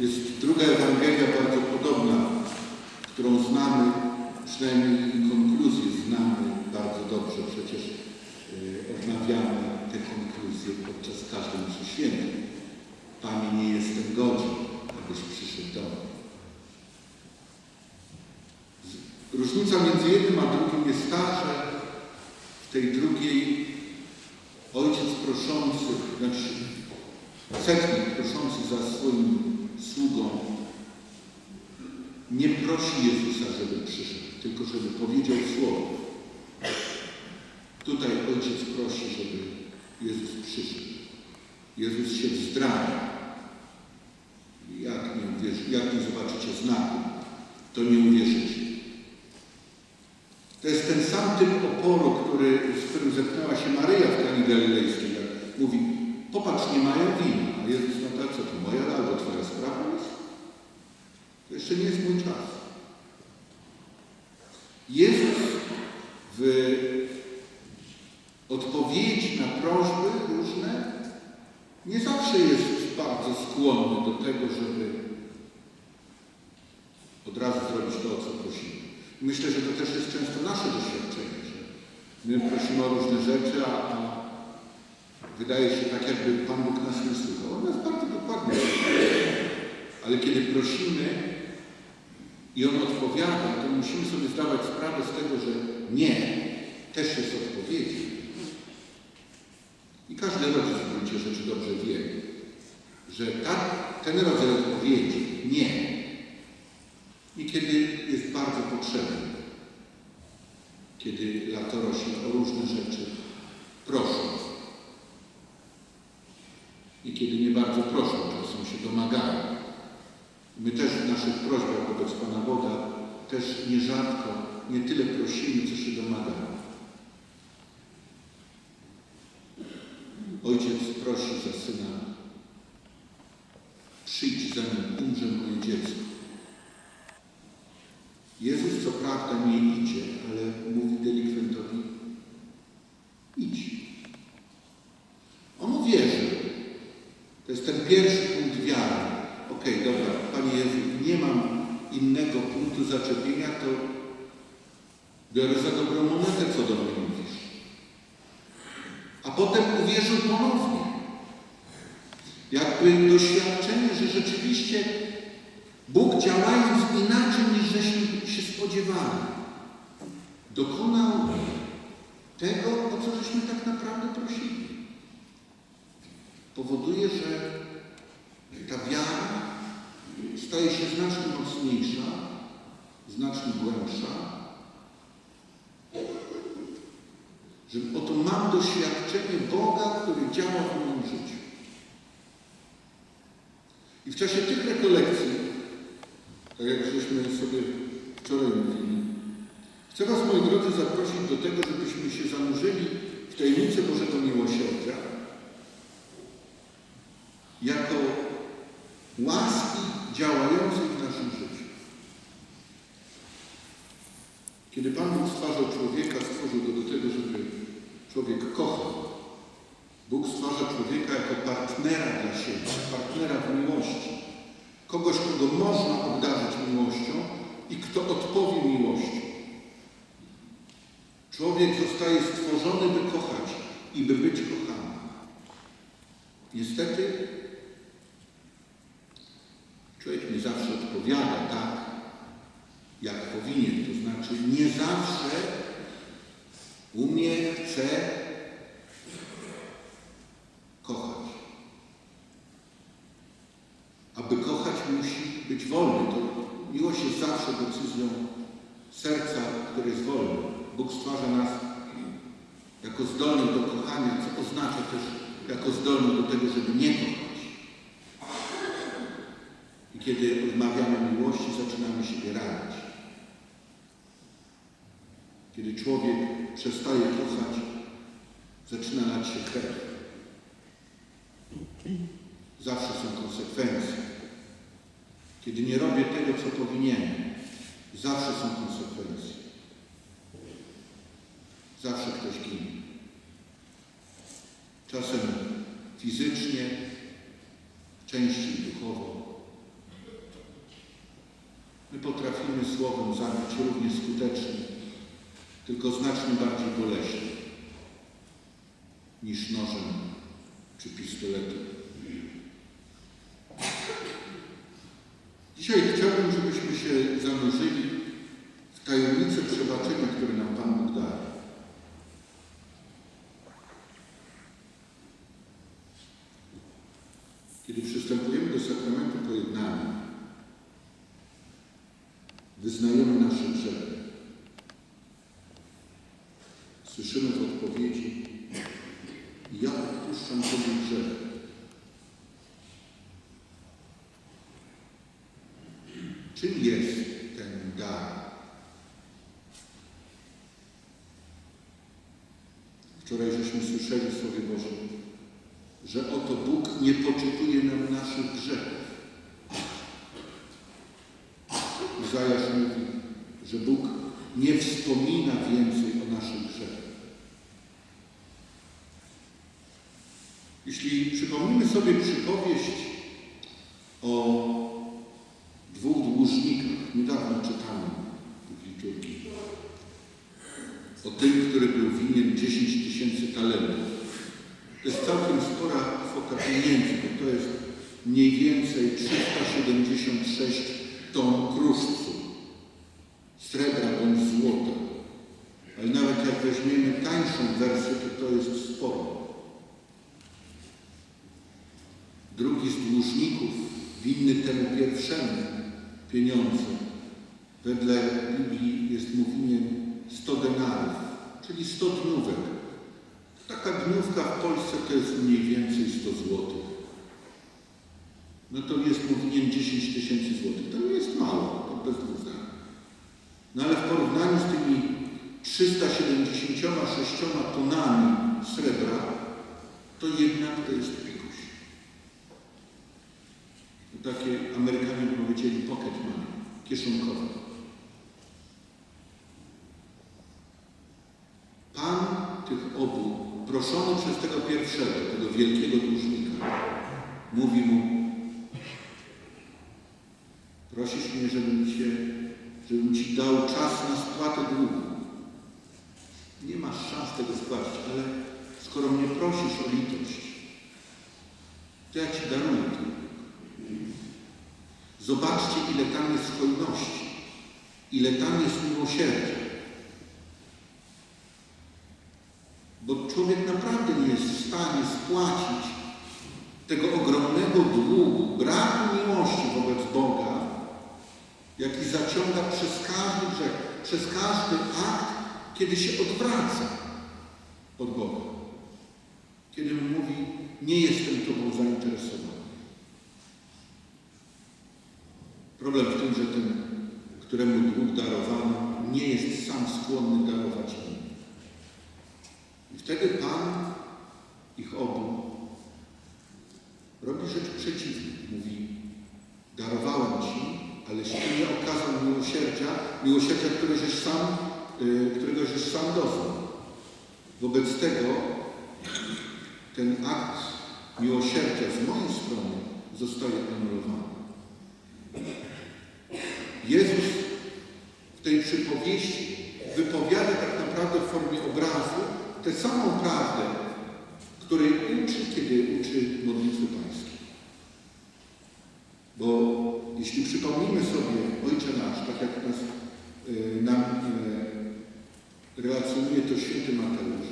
Jest druga Ewangelia bardzo podobna, którą znamy, przynajmniej konkluzję znamy bardzo dobrze. Przecież y, odmawiamy te konkluzje podczas każdej mszy świętej. Panie, nie jestem godzien, abyś przyszedł do mnie. Różnica między jednym a drugim jest ta, że w tej drugiej ojciec proszący, znaczy setnik proszący za swoim sługą nie prosi Jezusa, żeby przyszedł, tylko żeby powiedział słowo. Tutaj ojciec prosi, żeby Jezus przyszedł. Jezus się wzdrawia. Jak nie, uwierzy, jak nie zobaczycie znaku, to nie uwierzycie. To jest ten sam typ oporu, który, z którym zetknęła się Maryja w Kani Galilejskiej. Jak mówi, popatrz, nie mają wina. A Jezus, no tak, co to moja albo twoja jeszcze nie jest mój czas. Jezus w odpowiedzi na prośby różne nie zawsze jest bardzo skłonny do tego, żeby od razu zrobić to, o co prosimy. Myślę, że to też jest często nasze doświadczenie, że my prosimy o różne rzeczy, a, wydaje się tak, jakby Pan Bóg nas nie słuchał. On nas bardzo dokładnie. Ale kiedy prosimy i On odpowiada, to musimy sobie zdawać sprawę z tego, że nie, też jest odpowiedzią. I każdy rodzic w gruncie rzeczy dobrze wie, że ta, ten rodzaj odpowiedzi, nie, i kiedy jest bardzo potrzebny, kiedy latorośli o różne rzeczy proszą. I kiedy nie bardzo proszą, czasem się domagają. Naszych prośbach wobec Pana Boga też nierzadko nie tyle prosimy, co się domagamy. Ojciec prosi za syna, przyjdź zanim umrze moje dziecko. Jezus co prawda nie idzie, ale mówi delikwentowi, idź. On uwierzy. To jest ten pierwszy punkt wiary. Okej, dobra, Panie Jezu, nie mam innego punktu zaczepienia, to biorę za dobrą monetę, co do mnie mówisz. A potem uwierzył ponownie. Jakby doświadczenie, że rzeczywiście Bóg działając inaczej niż żeśmy się spodziewali, dokonał tego, o co żeśmy tak naprawdę prosili. Powoduje, że ta wiara staje się znacznie mocniejsza, znacznie głębsza. Że oto mam doświadczenie Boga, który działa w moim życiu. I w czasie tych rekolekcji, tak jak żeśmy sobie wczoraj mówili, chcę Was, moi drodzy, zaprosić do tego, żebyśmy się zanurzyli w tajemnicę Bożego Miłosierdzia jako łaski działającej w naszym życiu. Kiedy Pan Bóg stwarzał człowieka, stworzył go do tego, żeby człowiek kochał. Bóg stwarza człowieka jako partnera dla siebie, partnera w miłości. Kogoś, kogo można obdarzyć miłością i kto odpowie miłością. Człowiek zostaje stworzony, by kochać i by być kochany. Niestety człowiek nie zawsze odpowiada tak, jak powinien. To znaczy nie zawsze umie, chce kochać. Aby kochać musi być wolny. To miłość jest zawsze decyzją serca, które jest wolne. Bóg stwarza nas jako zdolnych do kochania, co oznacza też jako zdolnych do tego, żeby nie kochać. I kiedy odmawiamy miłości, zaczynamy siebie ranić. Kiedy człowiek przestaje kochać, zaczyna lać się krew. Zawsze są konsekwencje. Kiedy nie robię tego, co powinienem, zawsze są konsekwencje. Zawsze ktoś ginie. Czasem fizycznie, częściej duchowo, My potrafimy słowem zabić równie skutecznie, tylko znacznie bardziej boleśnie niż nożem czy pistoletem. Dzisiaj chciałbym, żebyśmy się zanurzyli w tajemnicę przebaczenia, które nam Pan Bóg daje. Kiedy przystępujemy do sakramentu pojednania, wyznajemy nasze grzechy. Słyszymy w odpowiedzi, ja odpuszczam Tobie grzechy. Czym jest ten dar? Wczoraj żeśmy słyszeli w Słowie Bożym, że oto Bóg nie poczytuje nam naszych grzechów. Izajasz mówi, że Bóg nie wspomina więcej o naszych grzechach. Jeśli przypomnimy sobie przypowieść o dwóch dłużnikach, niedawno czytamy w liturgii, o tym, który był winien 10 tysięcy talentów. To jest całkiem spora kwota pieniędzy, bo to jest mniej więcej 376 ton kruszcu, srebra bądź złota. Ale nawet jak weźmiemy tańszą wersję, to to jest sporo. Drugi z dłużników, winny temu pierwszemu pieniądze, wedle Biblii jest mu winien 100 denarów, czyli 100 dniówek. Taka dniówka w Polsce to jest mniej więcej 100 złotych. No to jest mu winien 10 tysięcy złotych. To jest mało, to bez dwóch. No ale w porównaniu z tymi 376 tonami srebra, to jednak to jest takie Amerykanie by powiedzieli pocket money, kieszonkowe. Pan tych obu, proszony przez tego pierwszego, tego wielkiego dłużnika, mówi mu, prosisz mnie, żebym, cię, żebym Ci dał czas na spłatę długu. Nie masz szans tego spłacić, ale skoro mnie prosisz o litość, to ja Ci daruję. Zobaczcie, ile tam jest hojności, ile tam jest miłosierdzia. Bo człowiek naprawdę nie jest w stanie spłacić tego ogromnego długu, braku miłości wobec Boga, jaki zaciąga przez każdy grzech, przez każdy akt, kiedy się odwraca od Boga. Kiedy mówi, nie jestem Tobą zainteresowany. Problem w tym, że ten, któremu dług darowano, nie jest sam skłonny darować innym. I wtedy Pan ich obu robi rzecz przeciwną. Mówi, darowałem Ci, aleś Ty nie okazał miłosierdzia, miłosierdzia, które żeś sam, yy, którego żeś sam doznał. Wobec tego ten akt miłosierdzia z mojej strony zostaje anulowany. Jezus w tej przypowieści wypowiada tak naprawdę w formie obrazu tę samą prawdę, której uczy, kiedy uczy modlitwy pańskiej. Bo jeśli przypomnimy sobie Ojcze Nasz, tak jak nas, y, nam y, relacjonuje to święty Mateusz,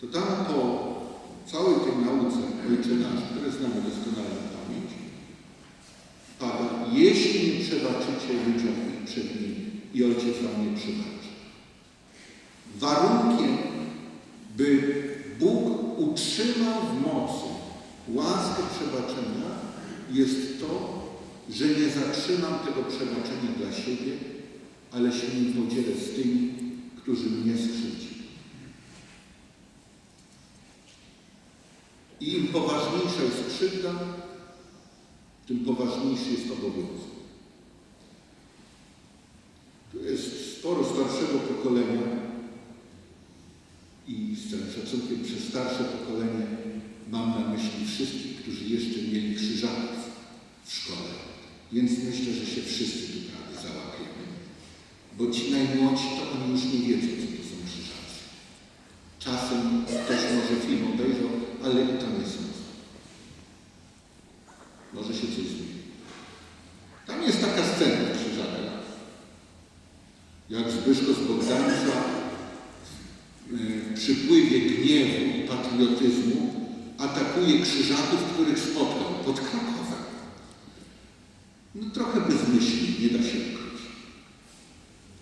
to tam po całej tej nauce Ojcze Nasz, które znamy doskonale na pamięć, pada, jeśli nie przebaczycie ludziom przed nimi i Ojciec wam nie przebaczy. Warunkiem, by Bóg utrzymał w mocy łaskę przebaczenia, jest to, że nie zatrzymam tego przebaczenia dla siebie, ale się nim podzielę z tymi, którzy mnie skrzywdzili. I im poważniejsza jest krzywda, tym poważniejszy jest obowiązek. Tu jest sporo starszego pokolenia i z całym szacunkiem przez starsze pokolenie mam na myśli wszystkich, którzy jeszcze mieli krzyżaków w szkole. Więc myślę, że się wszyscy tu prawie załapiemy. Bo ci najmłodsi to oni już nie wiedzą, co to są krzyżacy. Czasem ktoś może film obejrzał, ale i to nie sądzę. Może się coś zmieni. Tam jest taka scena w Krzyżakach, jak Zbyszko z Bogdańca w y, przypływie gniewu i patriotyzmu atakuje krzyżaków, których spotkał pod Krakowem. No trochę bezmyślnie, nie da się ukryć.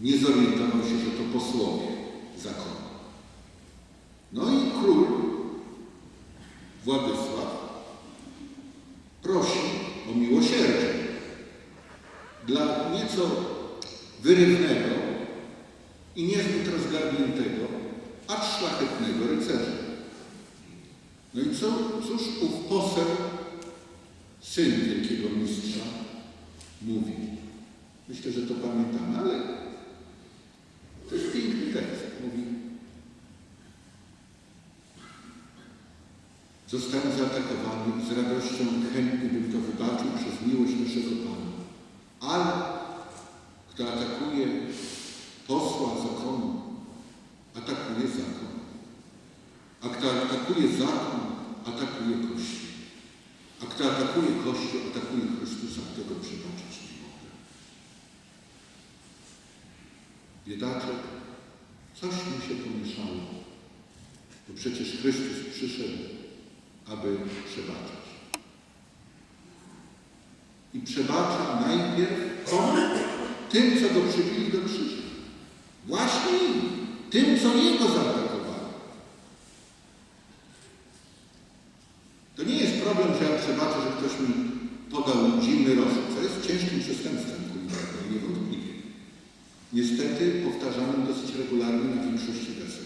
Nie zorientował się, że to posłowie zakonu. No i król Władysław prosi o miłosierdzie dla nieco wyrywnego Co, cóż ów poseł, syn wielkiego mistrza, mówi? Myślę, że to pamiętamy, ale to jest piękny tekst. Mówi, Zostałem zaatakowany z radością chętnie bym to wybaczył przez miłość naszego Pana. Ale kto atakuje posła zakonu, atakuje zakon. A kto atakuje zakon, atakuje Kościół. A kto atakuje Kościół, atakuje Chrystusa, tego przebaczyć nie mogę. Biedaczek, coś mu się pomieszało. Bo przecież Chrystus przyszedł, aby przebaczać. I przebacza najpierw? Tym, co go przybili do krzyża. Właśnie im. Tym, co jego zaatakowali. To nie jest problem, że ja przebaczę, że ktoś mi podał zimny rosół, co jest ciężkim przestępstwem kulinarnym, niewątpliwie. Niestety powtarzanym dosyć regularnie na większości wesel.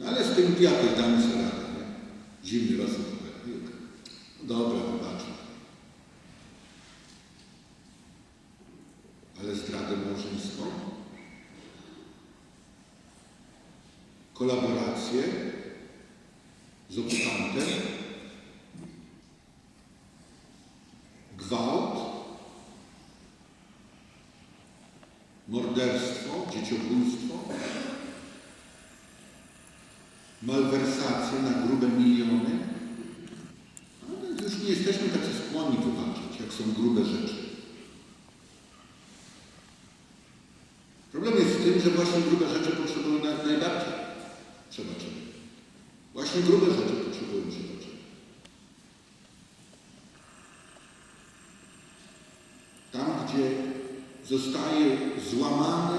No ale z tym jakoś damy sobie radę, nie? Zimny rosół. Dobra, wybaczę. Ale zdradę małżeńską? Kolaborację z okupantem? Gwałt? Morderstwo? Dzieciobójstwo? malwersacje na grube miliony, ale już nie jesteśmy tacy skłonni wybaczać, jak są grube rzeczy. Problem jest w tym, że właśnie grube rzeczy potrzebują na, najbardziej przebaczenia. Właśnie grube rzeczy potrzebują przebaczenia. Tam, gdzie zostaje złamane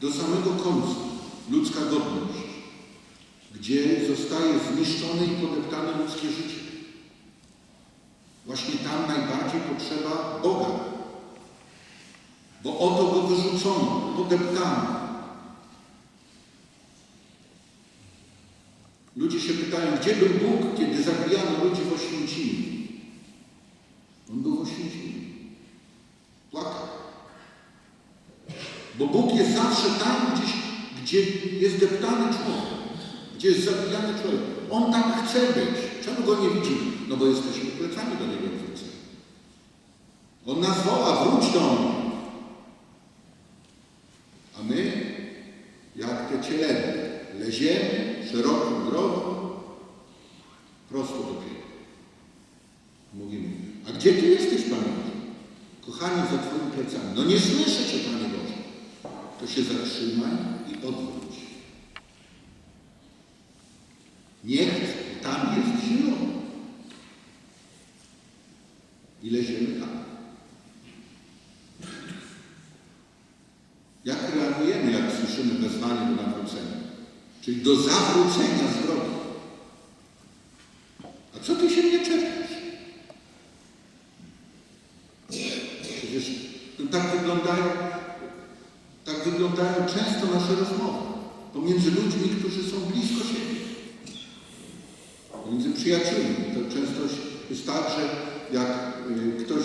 do samego końca ludzka godność, gdzie zostaje zniszczone i podeptane ludzkie życie. Właśnie tam najbardziej potrzeba Boga. Bo oto go wyrzucono, podeptano. Ludzie się pytają, gdzie był Bóg, kiedy zabijano ludzi w Oświęcimiu? On był w Oświęcimiu. Płakał. Bo Bóg jest zawsze tam gdzieś, gdzie jest deptany człowiek gdzie jest zabijany człowiek. On tam chce być. Czemu go nie widzimy? No bo jesteśmy plecami do niego wróceni. On nas woła, wróć do mnie. A my, jak te cielęta, leziemy szeroką drogą prosto do piekła. Mówimy, a gdzie Ty jesteś, Panie Boże? Kochani, za Twoimi plecami. No nie słyszę Cię, Panie Boże. To się zatrzymaj i odwróć. Niech tam jest zielono. I leziemy tam. Jak reagujemy, jak słyszymy wezwanie do nawrócenia? Czyli do zawrócenia z drogi. przyjaciółmi. To często jest tak, że jak y, ktoś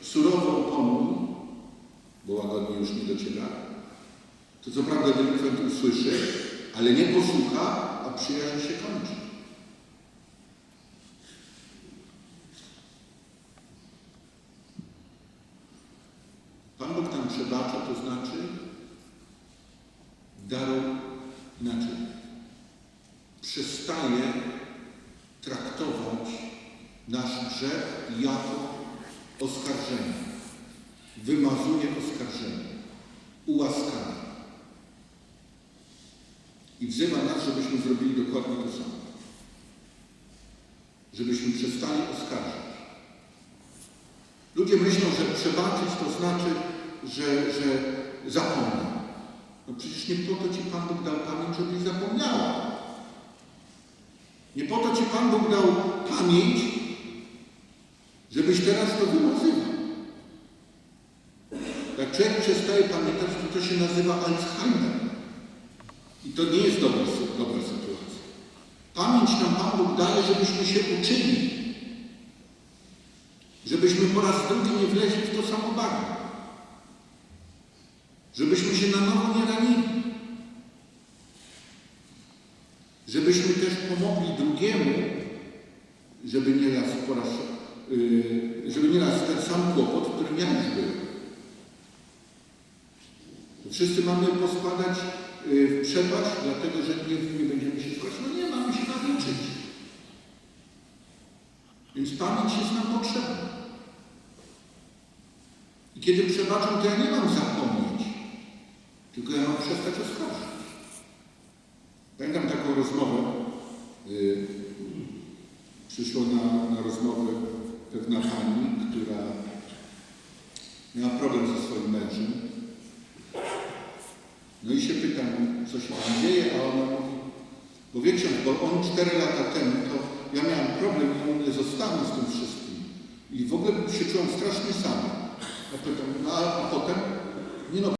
surowo opomni, bo łagodnie już nie dociera, to co prawda delikwent usłyszy, ale nie posłucha, a przyjaźń się kończy. Pan Bóg nam przebacza, to znaczy darował nasz grzech jako oskarżenie. Wymazuje oskarżenie. Ułaskawia. I wzywa nas, żebyśmy zrobili dokładnie to samo. Żebyśmy przestali oskarżać. Ludzie myślą, że przebaczyć to znaczy, że, że zapomnę. No przecież nie po to Ci Pan Bóg dał pamięć, żebyś zapomniała. Nie po to Ci Pan Bóg dał pamięć, żebyś teraz to wymazywał. Jak człowiek przestaje pamiętać, to to się nazywa Alzheimer. I to nie jest dobra, dobra sytuacja. Pamięć nam Pan Bóg daje, żebyśmy się uczyli. Żebyśmy po raz drugi nie wleźli w to samo bagno. Żebyśmy się na nowo nie ranili. Żebyśmy też pomogli drugiemu, żeby nie raz po raz, żeby nie raz ten sam kłopot, który już był. Wszyscy mamy poskładać yy, w przepaść, dlatego że nie, nie będziemy się składać. No nie, mamy się nauczyć. Więc pamięć jest nam potrzebna. I kiedy przebaczam, to ja nie mam zapomnieć, tylko ja mam przestać oskarżać. Pamiętam taką rozmowę. Yy, przyszła na, na rozmowę pewna pani, która miała problem ze swoim mężem. No i się pytam, co się tam dzieje, a ona mówi, bo wie ksiądz, bo on cztery lata temu, to ja miałem problem i on mnie zostawił z tym wszystkim. I w ogóle się czułem strasznie sam. Ja pytam, no a potem? Nie no,